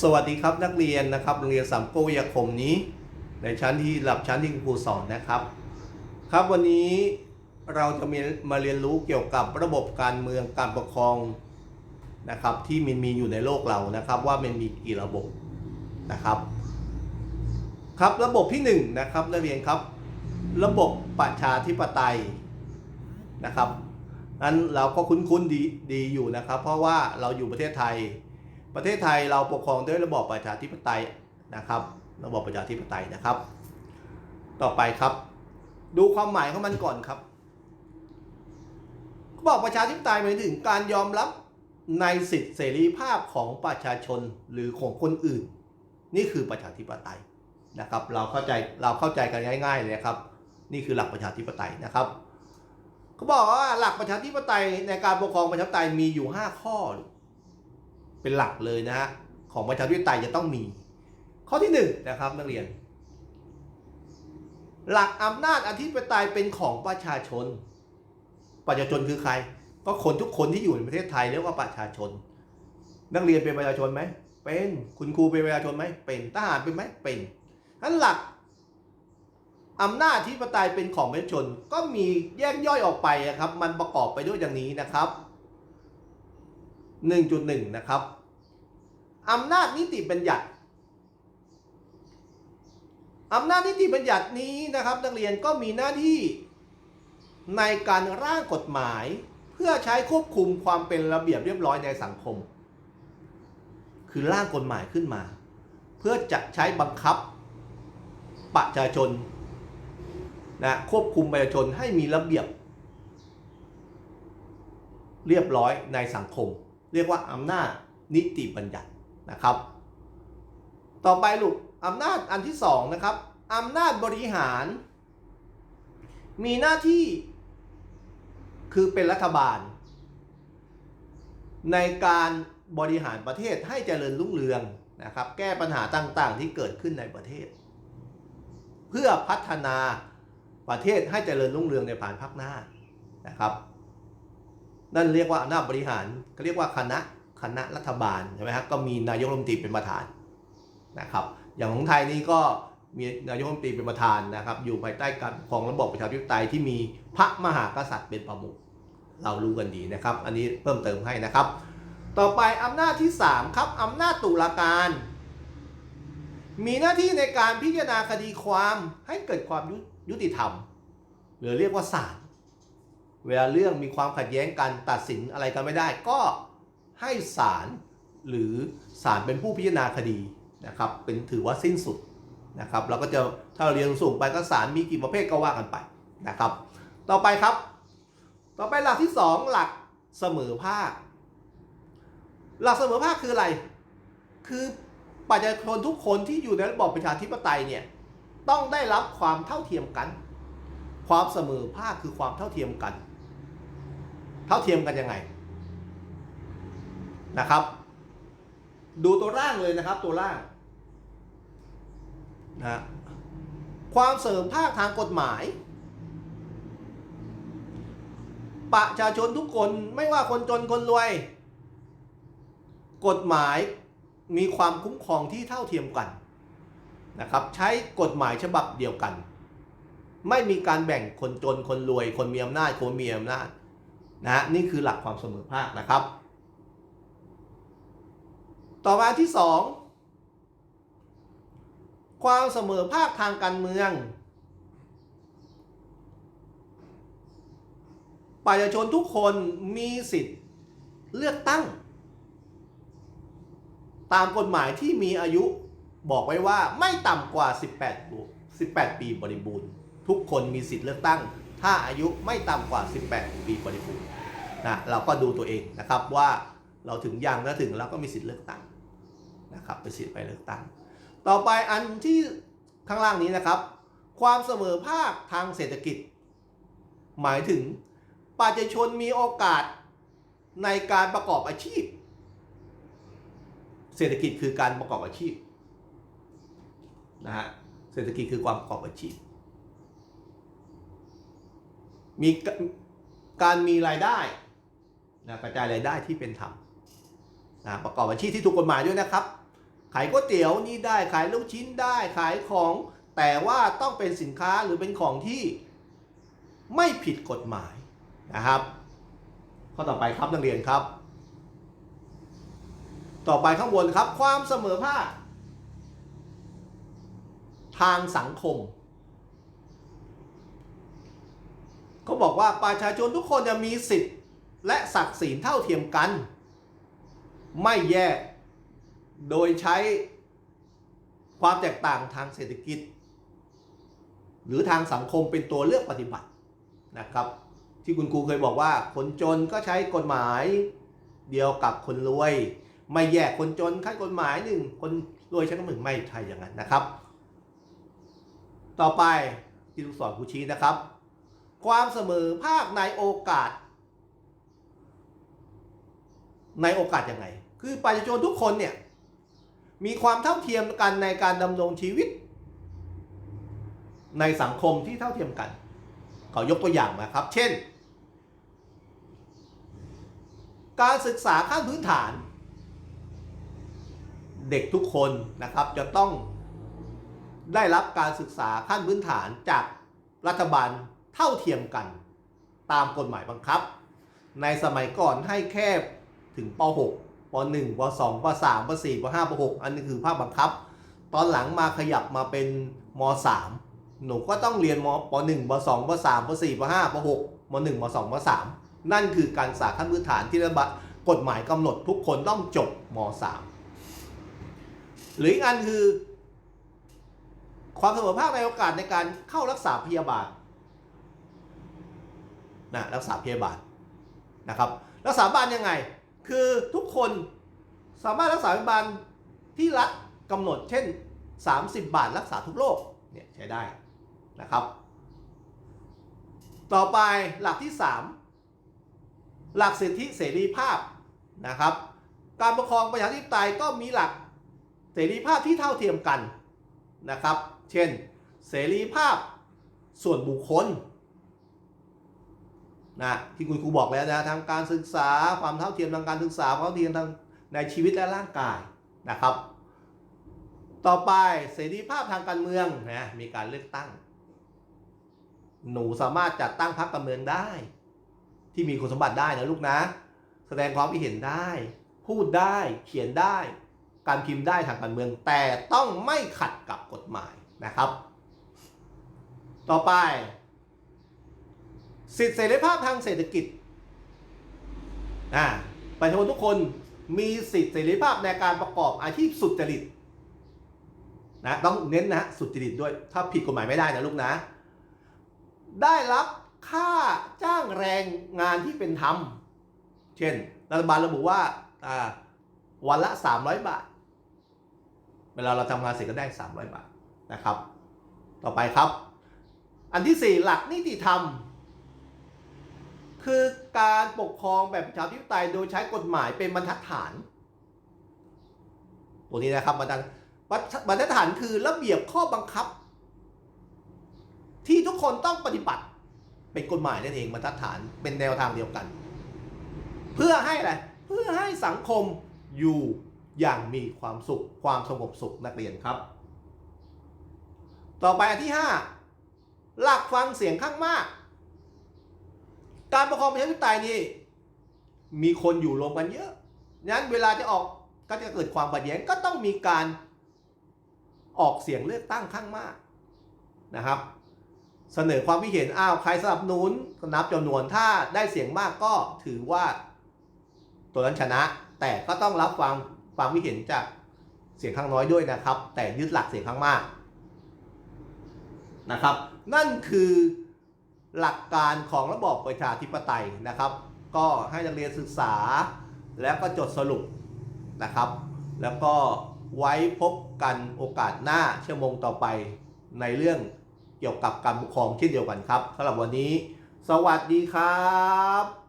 สวัสดีครับนักเรียนนะครับโรงเรียนสามโกวิทยาคมนี้ ในชั้นที่หลับชั้นที่ครูสอนนะครับ ครับวันนี้เราจะมีมาเรียนรู้เกี่ยวกับระบบการเมืองการปกครองนะครับที่มันมีอยู่ในโลกเรานะครับ ว่ามันมีกี่ระบบนะครับ ครับระบบที่หนึ่งนะครับนักเรียนครับ ระบบประชาธิปไตยนะครับนั้นเราก็คุ้นๆดีดีอยู่นะครับ เพราะว่าเราอยู่ประเทศไทย ประเทศไทยเราปกครองด้วยระบอบประชาธิปไตยนะครับ ระบอบประชาธิปไตยนะครับ ต่อไปครับ ดูความหมายของมันก่อนครับเขาบอกประชาธิปไตยหมายถึงการยอมรับในสิทธิเสรีภาพของประชาชนหรือของคนอื่น นี่คือประชาธิปไตยนะครับ เราเข้าใจเราเข้าใจกันง่าย ๆเลยครับ นี่คือหลักประชาธิปไตยนะครับเขาบอกว่าหลักประชาธิปไตยในการปกครองประชาธิปไตยมีอยู่ 5 ข้อ เป็นหลักเลยนะฮะของประชาธิปไตยจะต้องมี ข้อที่1นงนะครับนักเรียน หลักอำนาจอธิปไตยเป็นของประชาชน ประชาชนคือใคร ก็คนทุกคนที่อยู่ในประเทศไทยเรียกว่าประชาชน นักเรียนเป็นประชาชนไหมเป็นคุณครูเป็นประชาชนไหมเป็นทหารเป็นไหมเป็นนั้นหลักอำนาจอธิปไตยเป็นของประชาชนก็มีแยกย่อยออกไปอะครับ มันประกอบไปด้วยอย่างนี้นะครับ 1.1 นะครับอำนาจนิติบัญญัติอำนาจนิติบัญญัตินี้นะครับ นักเรียนก็มีหน้าที่ในการร่างกฎหมาย เพื่อใช้ควบคุมความเป็นระเบียบเรียบร้อยในสังคม คือร่างกฎหมายขึ้นมา เพื่อจะใช้บังคับประชาชนนะควบคุมประชาชนให้มีระเบียบ เรียบร้อยในสังคม เรียกว่าอำนาจนิติบัญญัตินะครับ ต่อไปลูกอำนาจอันที่สองนะครับอำนาจบริหาร มีหน้าที่คือเป็นรัฐบาล ในการบริหารประเทศให้เจริญรุ่งเรืองนะครับ แก้ปัญหาต่างๆที่เกิดขึ้นในประเทศ เพื่อพัฒนาประเทศให้เจริญรุ่งเรืองในผ่านภาคหน้านะครับ นั่นเรียกว่าอำนาจบริหารเขาเรียกว่าคณะคณะรัฐบาลใช่ไหมครับก็มีนายกรัฐมนตรีเป็นประธานนะครับอย่างของไทยนี่ก็มีนายกรัฐมนตรีเป็นประธานนะครับ อยู่ภายใต้การปกครองระบอบประชาธิปไตยที่มีพระมหากษัตริย์เป็นประมุขเรารู้กันดีนะครับ อันนี้เพิ่มเติมให้นะครับ ต่อไปอำนาจที่ 3 ครับอำนาจตุลาการ มีหน้าที่ในการพิจารณาคดีความให้เกิดความยุยุติธรรม หรือเรียกว่าศาล เวลาเรื่องมีความขัดแย้งกันตัดสินอะไรกันไม่ได้ ก็ให้ศาลหรือศาลเป็นผู้พิจารณาคดีนะครับ เป็นถือว่าสิ้นสุดนะครับเราก็จะถ้าเราเรียนสูงไปก็ศาลมีกี่ประเภทก็ว่ากันไปนะครับ ต่อไปครับ ต่อไปหลักที่ 2 หลักเสมอภาค หลักเสมอภาคคืออะไร คือประชาชนทุกคนที่อยู่ในระบอบประชาธิปไตยเนี่ยต้องได้รับความเท่าเทียมกัน ความเสมอภาคคือความเท่าเทียมกัน ท่าเทียมกันยังไงนะครับ ดูตัวร่างเลยนะครับตัวร่างนะความเสริมภาคทางกฎหมาย ประชาชนทุกคนไม่ว่าคนจนคนรวย กฎหมายมีความคุ้มครองที่เท่าเทียมกันนะครับใช้กฎหมายฉบับเดียวกัน ไม่มีการแบ่งคนจนคนรวย คนมีอำนาจคนมีอำนาจ นะนี่คือหลักความเสมอภาคนะครับ ต่อมาที่สองความเสมอภาคทางการเมือง ประชาชนทุกคนมีสิทธิ์เลือกตั้ง ตามกฎหมายที่มีอายุบอกไว้ว่าไม่ต่ำกว่า 18บวก18 ปีบริบูรณ์ ทุกคนมีสิทธิ์เลือกตั้ง ถ้าอายุไม่ต่ำกว่า 18 ปีบริบูรณ์นะเราก็ดูตัวเองนะครับว่าเราถึงยังถ้าถึงเราก็มีสิทธิ์เลือกตั้งนะครับเป็นสิทธิ์ไปเลือกตั้ง ต่อไปอันที่ข้างล่างนี้นะครับ ความเสมอภาคทางเศรษฐกิจ หมายถึงประชาชนมีโอกาสในการประกอบอาชีพ เศรษฐกิจคือการประกอบอาชีพนะฮะเศรษฐกิจคือความประกอบอาชีพ มีการมีรายได้นะกระจายรายได้ที่เป็นธรรมนะประกอบอาชีพที่ถูกกฎหมายด้วยนะครับ ขายก๋วยเตี๋ยวนี่ได้ขายลูกชิ้นได้ขายของ แต่ว่าต้องเป็นสินค้าหรือเป็นของที่ไม่ผิดกฎหมายนะครับ ข้อต่อไปครับนักเรียนครับ ต่อไปข้างบนครับความเสมอภาคทางสังคม เขาบอกว่าประชาชนทุกคนจะมีสิทธิ์ และศักดิ์ศรีเท่าเทียมกัน ไม่แยกโดยใช้ความแตกต่างทางเศรษฐกิจ หรือทางสังคมเป็นตัวเลือกปฏิบัตินะครับ ที่คุณครูเคยบอกว่า คนจนก็ใช้กฎหมายเดียวกับคนรวย ไม่แยกคนจนใช้กฎหมายหนึ่งคนรวยใช้กฎหมายไม่ใช่อย่างนั้นนะครับ ต่อไปที่ลูกศรครูชี้นะครับ ความเสมอภาคในโอกาส ในโอกาสยังไง คือประชาชนทุกคนเนี่ย มีความเท่าเทียมกันในการดำรงชีวิต ในสังคมที่เท่าเทียมกันขอยกตัวอย่างมาครับ เช่น การศึกษาขั้นพื้นฐาน เด็กทุกคนนะครับจะต้องได้รับการศึกษาขั้นพื้นฐานจากรัฐบาล เท่าเทียมกันตามกฎหมายบังคับ ในสมัยก่อนให้แค่ถึงป .6 ป .1 ป .2 ป .3 ป .4 ป .5 ป .6 อันนี้คือภาคบังคับ ตอนหลังมาขยับมาเป็นม .3 หนูก็ต้องเรียนมป .1 ป .2 ป .3 ป .4 ป .5 ป .6 ม .1 ม .2 ม .3 นั่นคือการศึกษาขั้นพื้นฐานที่รัฐบาลกฎหมายกำหนดทุกคนต้องจบม .3 หรืออีกอันคือ ความเสมอภาคในโอกาสในการเข้ารักษาพยาบาล นะรักษาพยาบาลนะครับรักษาพยาบาลยังไง คือทุกคนสามารถรักษาพยาบาลที่รัฐกำหนดเช่น 30 บาทรักษาทุกโรคเนี่ยใช้ได้นะครับ ต่อไปหลักที่ 3 หลักสิทธิเสรีภาพนะครับ การปกครองประชาธิปไตยก็มีหลักเสรีภาพที่เท่าเทียมกันนะครับ เช่น เสรีภาพส่วนบุคคล นะที่คุณครูบอกแล้วนะทางการศึกษาความเท่าเทียมทางการศึกษาความเท่าเทียมทางในชีวิตและร่างกายนะครับ ต่อไปเสรีภาพทางการเมืองนะมีการเลือกตั้ง หนูสามารถจัดตั้งพรรคการเมืองได้ ที่มีคุณสมบัติได้นะลูกนะ แสดงความคิดเห็นได้ พูดได้เขียนได้ การพิมพ์ได้ทางการเมือง แต่ต้องไม่ขัดกับกฎหมายนะครับ ต่อไป สิทธิเสรีภาพทางเศรษฐกิจอ่าประชาชนทุกคนมีสิทธิเสรีภาพในการประกอบอาชีพสุจริตนะต้องเน้นนะสุจริตด้วย ถ้าผิดกฎหมายไม่ได้นะลูกนะ ได้รับค่าจ้างแรงงานที่เป็นธรรม เช่น รัฐบาลระบุว่าวันละ 300 บาท เวลาเราทำงานเสร็จก็ได้ 300 บาทนะครับ ต่อไปครับ อันที่ 4 หลักนิติธรรม คือการปกครองแบบประชาธิปไตยโดยใช้กฎหมายเป็นบรรทัดฐานตัวนี้นะครับบรรทัดบรรทัดฐานคือระเบียบข้อบังคับ ที่ทุกคนต้องปฏิบัติ เป็นกฎหมายนั่นเองบรรทัดฐานเป็นแนวทางเดียวกัน เพื่อให้อะไรเพื่อให้สังคมอยู่อย่างมีความสุขความสงบสุขนักเรียนครับ ต่อไปอันที่ 5 หลักฟังเสียงข้างมาก การปกครองประชาธิปไตยนี่มีคนอยู่รวมกันเยอะงั้นเวลาจะออกก็จะเกิดความขัดแย้งก็ต้องมีการออกเสียงเลือกตั้งข้างมากนะครับ เสนอความคิดเห็นอ้าวใครสนับสนุนก็นับจำนวนถ้าได้เสียงมากก็ถือว่าตัวนั้นชนะ แต่ก็ต้องรับฟังความคิดเห็นจากเสียงข้างน้อยด้วยนะครับ แต่ยึดหลักเสียงข้างมากนะครับ นั่นคือ หลักการของระบอบประชาธิปไตยนะครับ ก็ให้นักเรียนศึกษาแล้วก็จดสรุปนะครับ แล้วก็ไว้พบกันโอกาสหน้าชั่วโมงต่อไปในเรื่องเกี่ยวกับการปกครองเช่นเดียวกันครับสำหรับวันนี้ สวัสดีครับ